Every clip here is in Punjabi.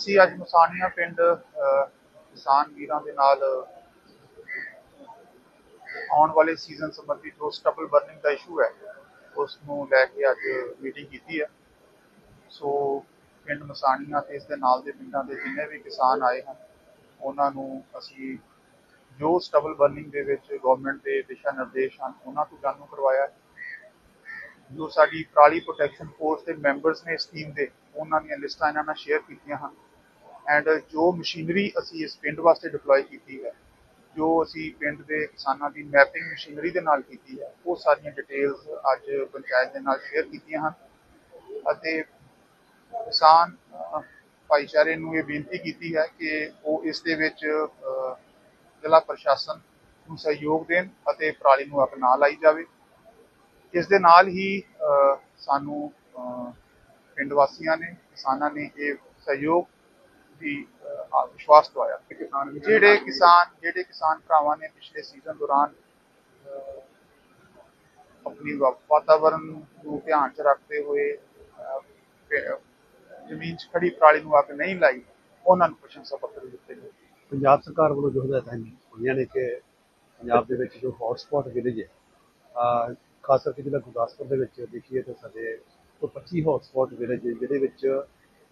ਅਸੀਂ ਅੱਜ ਮਸਾਨੀਆਂ ਪਿੰਡ ਕਿਸਾਨ ਵੀਰਾਂ ਦੇ ਨਾਲ ਆਉਣ ਵਾਲੇ ਸੀਜ਼ਨ ਸੰਬੰਧੀ ਜੋ ਸਟਬਲ ਬਰਨਿੰਗ ਦਾ ਇਸ਼ੂ ਹੈ ਉਸ ਨੂੰ ਲੈ ਕੇ ਅੱਜ ਮੀਟਿੰਗ ਕੀਤੀ ਹੈ। ਸੋ, ਪਿੰਡ ਮਸਾਨੀਆਂ ਤੇ ਇਸ ਦੇ ਨਾਲ ਦੇ ਪਿੰਡਾਂ ਦੇ ਜਿੰਨੇ ਵੀ ਕਿਸਾਨ ਆਏ ਹਨ, ਉਹਨਾਂ ਨੂੰ ਅਸੀਂ ਜੋ ਸਟਬਲ ਬਰਨਿੰਗ ਦੇ ਵਿੱਚ ਗਵਰਨਮੈਂਟ ਦੇ ਦਿਸ਼ਾ ਨਿਰਦੇਸ਼ ਹਨ, ਉਹਨਾਂ ਤੋਂ ਜਾਣੂ ਕਰਵਾਇਆ ਜੋ ਸਾਡੀ ਪਰਾਲੀ ਪ੍ਰੋਟੈਕਸ਼ਨ ਫੋਰਸ ਦੇ ਮੈਂਬਰਸ ਨੇ ਇਸ ਟੀਮ ਦੇ, ਉਹਨਾਂ ਦੀਆਂ ਲਿਸਟਾਂ ਇਹਨਾਂ ਨਾਲ ਸ਼ੇਅਰ ਕੀਤੀਆਂ ਹਨ। ਐਂਡ ਜੋ ਮਸ਼ੀਨਰੀ ਅਸੀਂ ਇਸ ਪਿੰਡ ਵਾਸਤੇ ਡਿਪਲੋਏ ਕੀਤੀ ਹੈ, ਜੋ ਅਸੀਂ ਪਿੰਡ ਦੇ ਕਿਸਾਨਾਂ ਦੀ ਮੈਪਿੰਗ ਮਸ਼ੀਨਰੀ ਦੇ ਨਾਲ ਕੀਤੀ ਹੈ, ਉਹ ਸਾਰੀਆਂ ਡਿਟੇਲਸ ਅੱਜ ਪੰਚਾਇਤ ਦੇ ਨਾਲ ਸ਼ੇਅਰ ਕੀਤੀਆਂ ਹਨ। ਅਤੇ ਕਿਸਾਨ ਭਾਈਚਾਰੇ ਨੂੰ ਇਹ ਬੇਨਤੀ ਕੀਤੀ ਹੈ ਕਿ ਉਹ ਇਸ ਦੇ ਵਿੱਚ ਜ਼ਿਲ੍ਹਾ ਪ੍ਰਸ਼ਾਸਨ ਨੂੰ ਸਹਿਯੋਗ ਦੇਣ ਅਤੇ ਪਰਾਲੀ ਨੂੰ ਅੱਗ ਨਾ ਲਾਈ ਜਾਵੇ। ਇਸ ਦੇ ਨਾਲ ਹੀ ਸਾਨੂੰ ਪਿੰਡ ਵਾਸੀਆਂ ਨੇ, ਕਿਸਾਨਾਂ ਨੇ ਇਹ ਸਹਿਯੋਗ ਦੀ ਅਹ, ਆ- ਵਿਸ਼ਵਾਸ ਦਵਾਇਆ ਜਿਹੜੇ ਕਿਸਾਨ ਜਿਹੜੇ ਕਿਸਾਨ ਭਰਾਵਾਂ ਨੇ ਪਿਛਲੇ ਸੀਜ਼ਨ ਦੌਰਾਨ ਅਹ, ਆਪਣੀ ਵਾ- ਵਾਤਾਵਰਣ ਨੂੰ ਧਿਆਨ 'ਚ ਰੱਖਦੇ ਹੋਏ ਜ਼ਮੀਨ 'ਚ ਖੜੀ ਪਰਾਲੀ ਨੂੰ ਅੱਗ ਨਹੀਂ ਲਾਈ ਉਹਨਾਂ ਨੂੰ ਪ੍ਰਸ਼ੰਸਾ ਪੱਤਰ ਦਿੱਤੇ ਗਏ। ਪੰਜਾਬ ਸਰਕਾਰ ਵੱਲੋਂ ਜੋ ਹਦਾਇਤਾਂ ਹੋਈਆਂ ਨੇ ਕਿ ਪੰਜਾਬ ਦੇ ਵਿੱਚ ਜੋ ਹੌਟਸਪੌਟ ਵਿਲੇਜ ਹੈ ਖਾਸ ਕਰਕੇ ਜਿਹੜਾ ਗੁਰਦਾਸਪੁਰ ਦੇ ਵਿੱਚ ਦੇਖੀਏ ਤਾਂ ਸਾਡੇ ਤੋਂ 25 ਹੌਟਸਪੌਟ ਵਿਲੇਜ ਜਿਹਦੇ ਵਿੱਚ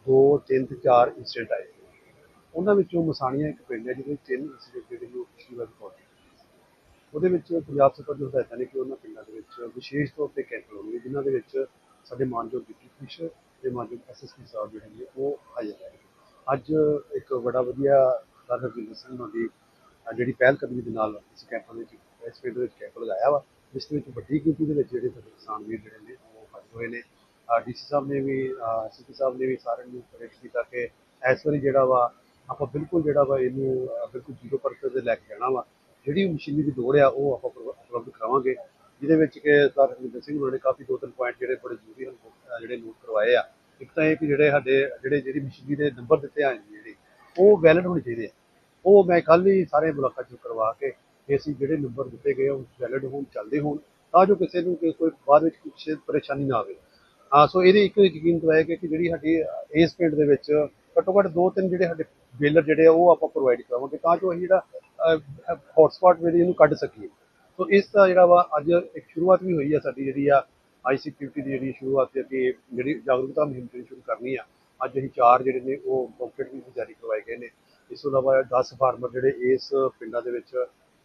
2 3 ਤੇ 4 ਇੰਸੀਡੈਂਟ ਆਏ। ਉਹਨਾਂ ਵਿੱਚੋਂ ਮਸਾਣੀਆਂ ਇੱਕ ਪਿੰਡ ਹੈ ਜਿਹਦੇ ਵਿੱਚ ਤਿੰਨ ਇੰਸੀਡੈਂਟ ਜਿਹੜੇ ਉਹ ਪਿਛਲੀ ਵਾਰ ਰਿਪੋਰਟ ਉਹਦੇ ਵਿੱਚ ਪੰਜਾਬ ਸਰਕਾਰ ਦੀ ਹਦਾਇਤਾਂ ਨੇ ਕਿ ਉਹਨਾਂ ਪਿੰਡਾਂ ਦੇ ਵਿੱਚ ਵਿਸ਼ੇਸ਼ ਤੌਰ ਤੇ ਕੈਂਪ ਲਾਉਣਗੇ ਜਿਨ੍ਹਾਂ ਦੇ ਵਿੱਚ ਸਾਡੇ ਮਾਨਯੋਗ ਡਿਪਟੀ ਕਮਿਸ਼ਨਰ ਤੇ ਮਾਨਯੋਗ ਐਸਐਸਪੀ ਸਾਹਿਬ ਜਿਹੜੇ ਨੇ, ਉਹ ਹਾਜ਼ਰ ਹੈ ਅੱਜ ਇੱਕ ਬੜਾ ਵਧੀਆ ਸਰ ਹਰਜਿੰਦਰ ਸਿੰਘ ਹੋਣਾ ਦੀ ਜਿਹੜੀ ਪਹਿਲ ਕਦਮੀ ਦੇ ਨਾਲ ਇਸ ਕੈਂਪ ਦੇ ਵਿੱਚ, ਇਸ ਪਿੰਡ ਦੇ ਵਿੱਚ ਕੈਂਪ ਲਗਾਇਆ ਵਾ, ਜਿਸ ਦੇ ਵਿੱਚ ਵੱਡੀ ਗਿਣਤੀ ਦੇ ਵਿੱਚ ਜਿਹੜੇ ਸਾਡੇ ਕਿਸਾਨ ਵੀਰ ਜਿਹੜੇ ਨੇ, ਉਹ ਹਾਜ਼ਰ ਹੋਏ ਨੇ। ਡੀਸੀ ਸਾਹਿਬ ਨੇ ਵੀ ਐਸਪੀ ਸਾਹਿਬ ਨੇ ਵੀ ਸਾਰਿਆਂ ਨੂੰ ਪ੍ਰੇਰਿਤ ਕੀਤਾ ਕਿ ਇਸ ਵਾਰੀ ਜਿਹੜਾ ਵਾ ਆਪਾਂ ਬਿਲਕੁਲ ਜਿਹੜਾ ਵਾ ਇਹਨੂੰ ਅਹ, ਬਿਲਕੁਲ ਜ਼ੀਰੋ ਪਰਸੈਂਟ ਤੇ ਲੈ ਕੇ ਜਾਣਾ ਵਾ। ਜਿਹੜੀ ਮਸ਼ੀਨਰੀ ਦੀ ਲੋੜ ਆ ਉਹ ਆਪਾਂ ਉਪਲਬ- ਉਪਲਬਧ ਕਰਾਵਾਂਗੇ। ਜਿਹਦੇ ਵਿੱਚ ਕਿ ਸਰ ਹਰਜਿੰਦਰ ਸਿੰਘ ਉਹਨਾਂ ਨੇ ਕਾਫੀ ਦੋ ਤਿੰਨ ਪੁਆਇੰਟ ਜਿਹੜੇ ਬੜੇ ਜ਼ਰੂਰੀ ਹਨ ਜਿਹੜੇ ਨੋਟ ਕਰਵਾਏ ਆ। ਇੱਕ ਤਾਂ ਇਹ ਕਿ ਜਿਹੜੇ ਸਾਡੇ ਜਿਹੜੇ ਜਿਹੜੀ ਮਸ਼ੀਨਰੀ ਦੇ ਨੰਬਰ ਦਿੱਤੇ ਆ ਜਿਹੜੇ ਉਹ ਵੈਲਿਡ ਹੋਣੇ ਚਾਹੀਦੇ ਆ। ਉਹ ਮੈਂ ਕੱਲ ਹੀ ਸਾਰੇ ਮੁਲਾਕਾਤ ਚ ਕਰਵਾ ਕੇ ਅਸੀਂ ਜਿਹੜੇ ਨੰਬਰ ਦਿੱਤੇ ਗਏ ਆ, ਉਹ ਵੈਲਿਡ ਹੋਣ ਚੱਲਦੇ ਹੋਣ ਤਾਂ ਜੋ ਕਿਸੇ ਨੂੰ ਕੋਈ ਬਾਅਦ ਵਿੱਚ ਕੁਝ ਪਰੇਸ਼ਾਨੀ ਨਾ ਆਵੇ। ਹਾਂ ਸੋ ਇਹਦੇ ਇੱਕ ਯਕੀਨ ਦਵਾਇਆ ਗਿਆ ਕਿ ਜਿਹੜੀ ਸਾਡੀ ਇਸ ਪਿੰਡ ਦੇ ਵਿੱਚ ਘੱਟੋ ਘੱਟ ਦੋ ਤਿੰਨ ਜਿਹੜੇ ਸਾਡੇ ਬੇਲਰ ਜਿਹੜੇ ਆ, ਉਹ ਆਪਾਂ ਪ੍ਰੋਵਾਈਡ ਕਰਾਵਾਂਗੇ ਤਾਂ ਜੋ ਅਸੀਂ ਜਿਹੜਾ ਹੌਟਸਪੌਟ ਵੇਲੇ ਇਹਨੂੰ ਕੱਢ ਸਕੀਏ। ਸੋ ਇਸ ਦਾ ਜਿਹੜਾ ਵਾ, ਅੱਜ ਇੱਕ ਸ਼ੁਰੂਆਤ ਵੀ ਹੋਈ ਆ ਸਾਡੀ ਜਿਹੜੀ ਆ ਆਈਸੀਪੀਟੀ ਦੀ ਜਿਹੜੀ ਸ਼ੁਰੂਆਤ ਤੇ ਅੱਗੇ ਜਿਹੜੀ ਜਾਗਰੂਕਤਾ ਮੁਹਿੰਮ ਜਿਹੜੀ ਸ਼ੁਰੂ ਕਰਨੀ ਆ, ਅੱਜ ਅਸੀਂ ਚਾਰ ਜਿਹੜੇ ਨੇ, ਉਹ ਬੌਕਲੇਟ ਵੀ ਜਾਰੀ ਕਰਵਾਏ ਗਏ ਨੇ। ਇਸ ਤੋਂ ਇਲਾਵਾ 10 ਫਾਰਮਰ ਜਿਹੜੇ ਇਸ ਪਿੰਡਾਂ ਦੇ ਵਿੱਚ,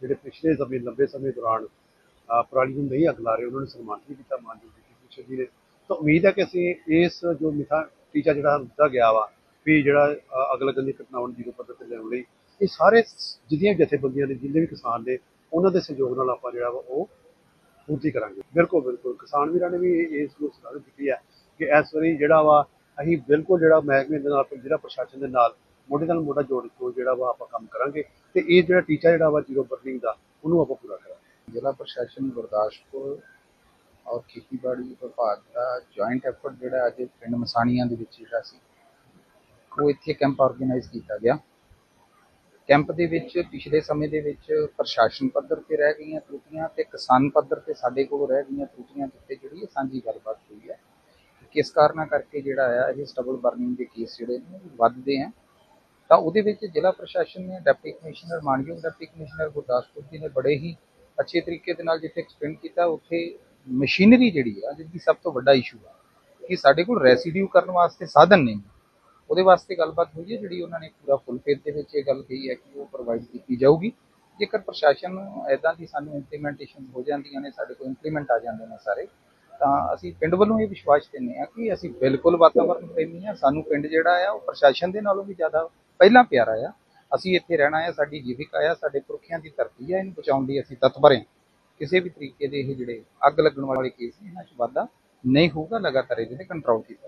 ਜਿਹੜੇ ਪਿਛਲੇ ਸਮੇਂ, ਲੰਬੇ ਸਮੇਂ ਦੌਰਾਨ ਪਰਾਲੀ ਨੂੰ ਨਹੀਂ ਅੱਗ ਲਾ ਰਹੇ, ਉਹਨਾਂ ਨੂੰ ਸਨਮਾਨਿਤ ਵੀ ਕੀਤਾ, ਮਾਨਯੋਗ ਡਿਪਟੀ ਕਮਿਸ਼ਨਰ ਜੀ ਨੇ। ਤਾਂ ਉਮੀਦ ਹੈ ਕਿ ਅਸੀਂ ਇਸ ਜੋ ਮਿਥਾ ਟੀਚਾ ਜਿਹੜਾ ਦਿੱਤਾ ਗਿਆ ਵਾ ਵੀ ਜਿਹੜਾ ਅਹ ਅੱਗ ਦੀ ਘਟਨਾਵਾਂ ਨੂੰ ਜ਼ੀਰੋ ਪੱਧਰ ਤੇ ਲੈਣ ਲਈ, ਇਹ ਸਾਰੇ ਜਿਹੜੀਆਂ ਜਥੇਬੰਦੀਆਂ ਨੇ, ਜਿੰਨੇ ਵੀ ਕਿਸਾਨ ਨੇ, ਉਹਨਾਂ ਦੇ ਸਹਿਯੋਗ ਨਾਲ ਆਪਾਂ ਜਿਹੜਾ ਵਾ ਉਹ ਪੂਰਤੀ ਕਰਾਂਗੇ। ਬਿਲਕੁਲ ਬਿਲਕੁਲ। ਕਿਸਾਨ ਵੀਰਾਂ ਨੇ ਵੀ ਇਸ ਨੂੰ ਸਲਾਹ ਦਿੱਤੀ ਹੈ ਕਿ ਇਸ ਵਾਰੀ ਜਿਹੜਾ ਵਾ ਅਸੀਂ ਬਿਲਕੁਲ ਜਿਹੜਾ ਮਹਿਕਮੇ ਦੇ ਨਾਲ ਜ਼ਿਲ੍ਹਾ ਪ੍ਰਸ਼ਾਸਨ ਦੇ ਨਾਲ ਮੋਢੇ ਨਾਲ ਮੋਢਾ ਜੋੜ ਕੇ ਜਿਹੜਾ ਵਾ ਆਪਾਂ ਕੰਮ ਕਰਾਂਗੇ ਤੇ ਇਹ ਜਿਹੜਾ ਟੀਚਾ ਜਿਹੜਾ ਵਾ ਜ਼ੀਰੋ ਬਰਨਿੰਗ ਦਾ, ਉਹਨੂੰ ਆਪਾਂ ਪੂਰਾ ਕਰਾਂਗੇ। ਜ਼ਿਲ੍ਹਾ ਪ੍ਰਸ਼ਾਸਨ ਗੁਰਦਾਸਪੁਰ ਔਰ ਖੇਤੀਬਾੜੀ ਵਿਭਾਗ ਦਾ ਜੁਆਇੰਟ ਐਫਰਟ ਜਿਹੜਾ ਅੱਜ ਪਿੰਡ ਮਸਾਣੀਆਂ ਦੇ ਵਿੱਚ ਜਿਹੜਾ ਸੀ ਉਹ ਇੱਥੇ ਕੈਂਪ ਆਰਗੇਨਾਈਜ਼ ਕੀਤਾ ਗਿਆ। ਕੈਂਪ ਦੇ ਵਿੱਚ ਪਿਛਲੇ ਸਮੇਂ ਦੇ ਵਿੱਚ ਪ੍ਰਸ਼ਾਸਨ ਪੱਧਰ ਤੇ ਰਹਿ ਗਈਆਂ ਤਰੁੱਟੀਆਂ ਤੇ ਕਿਸਾਨ ਪੱਧਰ ਤੇ ਸਾਡੇ ਕੋਲ ਰਹਿ ਗਈਆਂ ਤਰੁੱਟੀਆਂ ਦੇ ਜਿਹੜੀ ਸਾਂਝੀ ਗੱਲਬਾਤ ਹੋਈ ਹੈ ਕਿਸ ਕਾਰਨਾਂ ਕਰਕੇ ਜਿਹੜਾ ਆ, ਇਹ ਸਟਬਲ ਬਰਨਿੰਗ ਦੇ ਕੇਸ ਜਿਹੜੇ ਨੇ ਉਹ ਵੱਧਦੇ ਆ। ਤਾਂ ਉਹਦੇ ਵਿੱਚ ਜ਼ਿਲ੍ਹਾ ਪ੍ਰਸ਼ਾਸਨ ਨੇ ਡਿਪਟੀ ਕਮਿਸ਼ਨਰ ਮਾਨਯੋਗ ਡਿਪਟੀ ਕਮਿਸ਼ਨਰ ਗੁਰਦਾਸਪੁਰ ਜੀ ਨੇ ਬੜੇ ਹੀ ਅੱਛੇ ਤਰੀਕੇ ਦੇ ਨਾਲ ਜਿੱਥੇ ਐਕਸਪਲੇਨ ਕੀਤਾ, ਉੱਥੇ ਮਸ਼ੀਨਰੀ ਜਿਹੜੀ ਆ ਜਿਹਦੀ ਸਭ ਤੋਂ ਵੱਡਾ ਇਸ਼ੂ ਆ, ਕਿ ਸਾਡੇ ਕੋਲ ਰੈਸੀਡਿਊ ਕਰਨ ਵਾਸਤੇ ਸਾਧਨ ਨਹੀਂ। ਉਹਦੇ ਵਾਸਤੇ ਗੱਲਬਾਤ ਹੋਈ ਹੈ, ਜਿਹੜੀ ਉਹਨਾਂ ਨੇ ਪੂਰਾ ਫੁੱਲ ਫੇਰ ਦੇ ਵਿੱਚ ਇਹ ਗੱਲ ਕਹੀ ਹੈ ਕਿ ਉਹ ਪ੍ਰੋਵਾਈਡ ਕੀਤੀ ਜਾਊਗੀ। ਜੇਕਰ ਪ੍ਰਸ਼ਾਸਨ ਨੂੰ ਐਦਾਂ ਦੀ ਸਾਨੂੰ ਇੰਪਲੀਮੈਂਟੇਸ਼ਨ ਹੋ ਜਾਂਦੀਆਂ ਨੇ, ਸਾਡੇ ਕੋਲ ਇੰਪਲੀਮੈਂਟ ਆ ਜਾਂਦੇ ਨੇ ਸਾਰੇ, ਤਾਂ ਅਸੀਂ ਪਿੰਡ ਵੱਲੋਂ ਇਹ ਵਿਸ਼ਵਾਸ ਦਿੰਦੇ ਆ ਕਿ ਅਸੀਂ ਬਿਲਕੁਲ ਵਾਤਾਵਰਣ ਪ੍ਰੇਮੀ ਆ ਸਾਨੂੰ ਪਿੰਡ ਜਿਹੜਾ ਆ, ਉਹ ਪ੍ਰਸ਼ਾਸਨ ਦੇ ਨਾਲੋਂ ਵੀ ਜ਼ਿਆਦਾ ਪਹਿਲਾਂ ਪਿਆਰਾ ਆ। ਅਸੀਂ ਇੱਥੇ ਰਹਿਣਾ ਆ, ਸਾਡੀ ਜੀਵਿਕਾ ਆ, ਸਾਡੇ ਪੁਰਖਿਆਂ ਦੀ ਧਰਤੀ ਆ, ਇਹਨੂੰ ਬਚਾਉਣ ਲਈ ਅਸੀਂ ਤਤਪਰ ਹਾਂ। ਕਿਸੇ ਵੀ ਤਰੀਕੇ ਦੇ ਇਹ ਜਿਹੜੇ ਅੱਗ ਲੱਗਣ ਵਾਲੇ ਕੇਸ ਨੇ, ਇਹਨਾਂ 'ਚ ਵਾਧਾ ਨਹੀਂ ਹੋਊਗਾ, ਲਗਾਤਾਰ ਇਹਦੇ ਤੇ ਕੰਟਰੋਲ ਕੀਤਾ